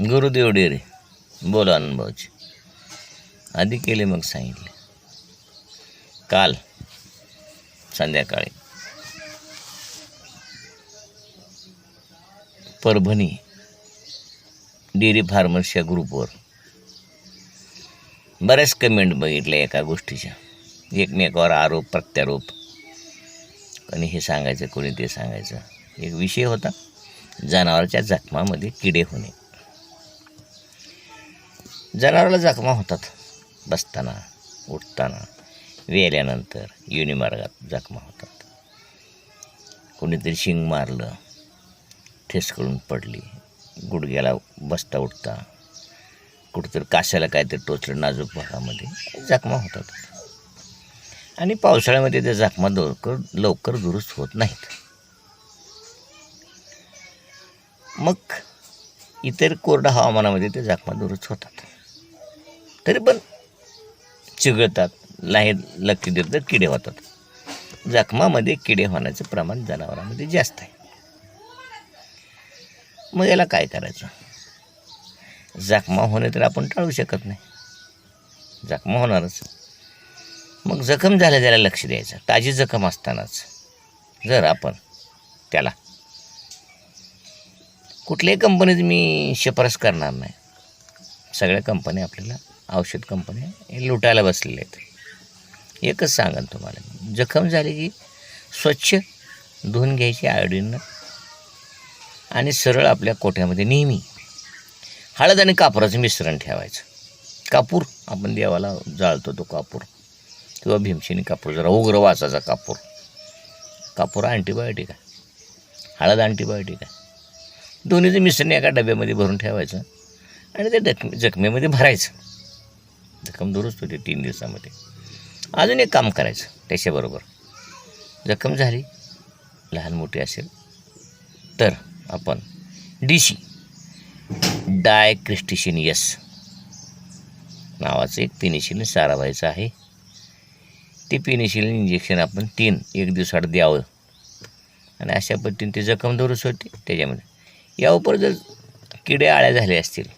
गुरुदेव डेरे. बोला अनुभवाचे आधी केले मग सांगितले. काल संध्याकाळी. परभणी डेअरी फार्मर्सच्या ग्रुपवर. बऱ्याच कमेंट बघितल्या एका गोष्टीच्या. एकमेकावर आरोप प्रत्यारोप. कोणी हे सांगायचं कोणी ते सांगायचं. एक विषय होता जनावरांच्या जखमामध्ये किडे होणे. जनावराला जखमा होतात. बसताना उठताना वेल्यानंतर युनिमार्गात जखमा होतात. कोणीतरी शिंग मारलं ठेसकळून पडली गुडघ्याला बसता उठता कुठंतरी काशाला काहीतरी टोचलं नाजूक भागामध्ये जखमा होतात. आणि पावसाळ्यामध्ये त्या जखमा लवकर लवकर दुरुस्त होत नाहीत. मग इतर कोरड्या हवामानामध्ये ते जखमा दुरुस्त होतात. तरी पण चिघळतात लाहे लक्की देत तर किडे होतात. जखमामध्ये किडे होण्याचं प्रमाण जनावरांमध्ये जास्त आहे. मग याला काय करायचं? जखमा होणे तर आपण टाळू शकत नाही. जखमा होणारच. मग जखम झाल्या त्याला लक्ष द्यायचं. ताजी जखम असतानाच जर आपण त्याला कुठल्याही कंपनीत मी शिफारस करणार नाही. सगळ्या कंपन्या आपल्याला औषध कंपन्या हे लुटायला बसलेल्या आहेत. एकच सांगेन तुम्हाला जखम झाली की स्वच्छ धुवून घ्यायची आयोडीनं आणि सरळ आपल्या कोठ्यामध्ये नेहमी हळद आणि कापराचं मिश्रण ठेवायचं. कापूर आपण देवाला जाळतो तो कापूर. किंवा भीमशिनी कापूर जरा उग्र वासाचा कापूर. कापूर अँटीबायोटिक आहे. हळद अँटीबायोटिक आहे. दोन्हीचं मिश्रण एका डब्यामध्ये भरून ठेवायचं आणि ते डक जखमेमध्ये भरायचं. जखम दुरुस्त होते तीन दिवसामध्ये. अजून एक काम करायचं त्याच्याबरोबर. जखम झाली लहान मोठी असेल तर आपण डी सी डायक्रिस्टिशिन यस नावाचं एक पेनिशिलिन सारावायचं आहे. ते पेनिशिलिन इंजेक्शन आपण तीन एक दिवसाआड द्यावं. आणि अशा पद्धतीने ते जखम दुरुस्त होते त्याच्यामध्ये. या उपर जर किडे आळ्या झाले असतील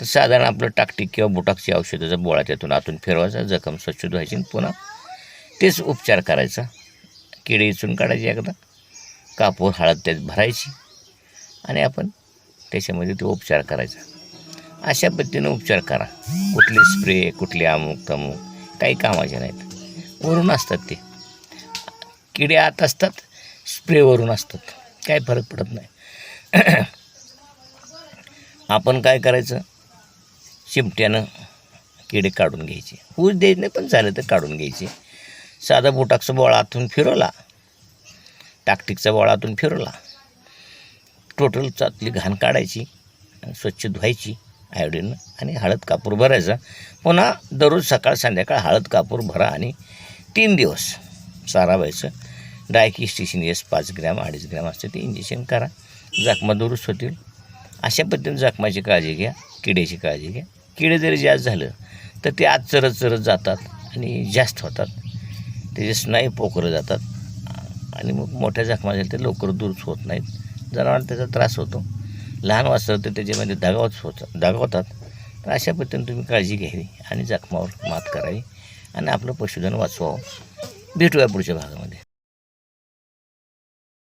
तर साधारण आपलं टाकटिक किंवा बुटाकची औषधाचा बोळा त्यातून आतून फिरवायचा जखम स्वच्छ धुवायची पुन्हा तेच उपचार करायचा. किडे इचून काढायची एकदा. कापूर हळद त्यात भरायची आणि आपण त्याच्यामध्ये तो उपचार करायचा. अशा पद्धतीनं उपचार करा. कुठले स्प्रे कुठले अमुक तमुक काही कामाचे नाहीत. वरून असतात ते. किडे आत असतात स्प्रेवरून असतात. काही फरक पडत नाही. आपण काय करायचं? चिमट्यानं किडे काढून घ्यायचे. होऊच द्यायचे नाही पण झालं तर काढून घ्यायचे. साधा बोटाकचा बोळा आतून फिरवला. टाकटिकचा बोळा आतून फिरवला. टोटल चातली घाण काढायची स्वच्छ धुवायची आयोडीनं आणि हळद कापूर भरायचा. पुन्हा दररोज सकाळ संध्याकाळ हळद कापूर भरा आणि तीन दिवस सारावायचं स्टेशन येस पाच ग्रॅम अडीच ग्रॅम असते ते इंजेक्शन करा. जखमा दुरुस्त होतील. अशा पद्धतीने जखमाची काळजी घ्या किड्याची काळजी घ्या. किडे जरी जास्त झालं तर ते आत चरत चरत जातात आणि जास्त होतात. त्याचे स्नायू पोखरं जातात आणि मग मोठ्या जखमा झाल्या ते लवकर दूरच होत नाहीत. जनावरांना त्याचा त्रास होतो. लहान वासर तर त्याच्यामध्ये दगावत होत दगावतात. तर अशा पद्धतीने तुम्ही काळजी घ्यावी आणि जखमावर मात करावी आणि आपलं पशुधन वाचवावं. भेटूया पुढच्या भागामध्ये.